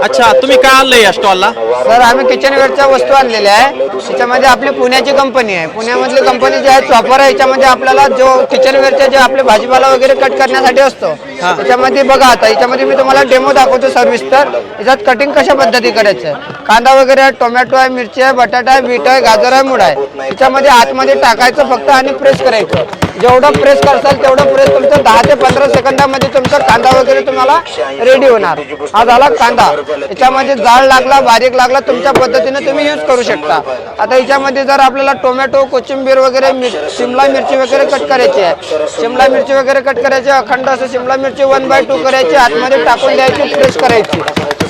अच्छा तुम्ही काय आणलं या स्टॉलला सर आम्ही किचनवेअरच्या वस्तू आणलेल्या आहे त्याच्यामध्ये आपली पुण्याची कंपनी आहे. पुण्यामधली कंपनी जी आहे चॉपर आहे याच्यामध्ये आपल्याला जो किचनवेअरचे जे आपले भाजीपाला वगैरे कट करण्यासाठी असतो त्याच्यामध्ये बघा आता याच्यामध्ये मी तुम्हाला डेमो दाखवतो सविस्तर याच्यात कटिंग कशा पद्धती करायचं आहे? कांदा वगैरे आहे टोमॅटो आहे मिरची आहे बटाटा आहे बीट आहे गाजर आहे मूळ आहे. त्याच्यामध्ये आतमध्ये टाकायचं फक्त आणि प्रेस करायचं. जेवढं प्रेस करसाल तेवढं प्रेस तुमचं दहा ते पंधरा सेकंदामध्ये तुमचा कांदा वगैरे तुम्हाला रेडी होणार. हा झाला कांदा. याच्यामध्ये जाळ लागला बारीक लागला तुमच्या पद्धतीने तुम्ही यूज करू शकता. आता याच्यामध्ये जर आपल्याला टोमॅटो कोथिंबीर वगैरे शिमला मिरची वगैरे कट करायची आहे. शिमला मिरची वगैरे कट करायची अखंड असं शिमला मिरची वन बाय टू करायची आतमध्ये टाकून द्यायची प्रेस करायची.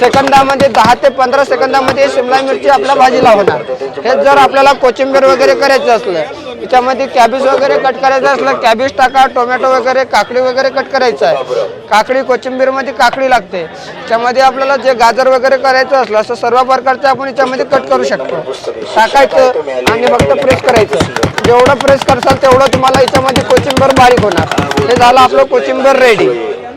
सेकंदामध्ये दहा ते पंधरा सेकंदामध्ये शिमला मिरची आपल्या भाजीला होणार. हे जर आपल्याला कोथिंबीर वगैरे करायचं असलं याच्यामध्ये कॅबेज वगैरे कट करायचं असलं कॅबेज टाका टोमॅटो वगैरे काकडी वगैरे कट करायचं आहे. काकडी कोथिंबीरमध्ये काकडी लागते. त्याच्यामध्ये आपल्याला जे गाजर वगैरे करायचं असलं असं सर्व प्रकारचं आपण याच्यामध्ये कट करू शकतो. टाकायचं आणि फक्त प्रेस करायचं. जेवढं प्रेस करसाल तेवढं तुम्हाला याच्यामध्ये कोथिंबीर बारीक होणार. हे झालं आपलं कोथिंबीर रेडी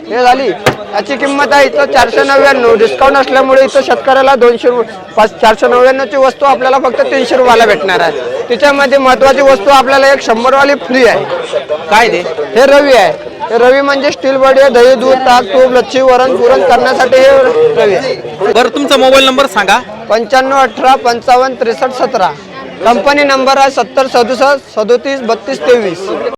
हे झाली? याची किंमत आहे इथं चारशे नव्याण्णव. डिस्काउंट असल्यामुळे इथं शेतकऱ्याला दोनशे पाच चारशे नव्याण्णवची वस्तू आपल्याला फक्त तीनशे रुपयाला भेटणार आहे. त्याच्यामध्ये महत्वाची वस्तू आपल्याला एक शंभरवाली फ्री आहे. काय ते? हे रवी आहे. हे रवी म्हणजे स्टील बॉडी दही दूध ताक तूप लच्छी वरण पुरण करण्यासाठी हे रवी आहे. बरं तुमचा मोबाईल नंबर सांगा. पंच्याण्णव अठरा पंचावन्न त्रेसष्ट सतरा. कंपनी नंबर आहे सत्तर सदुसष्ट सदोतीस बत्तीस तेवीस.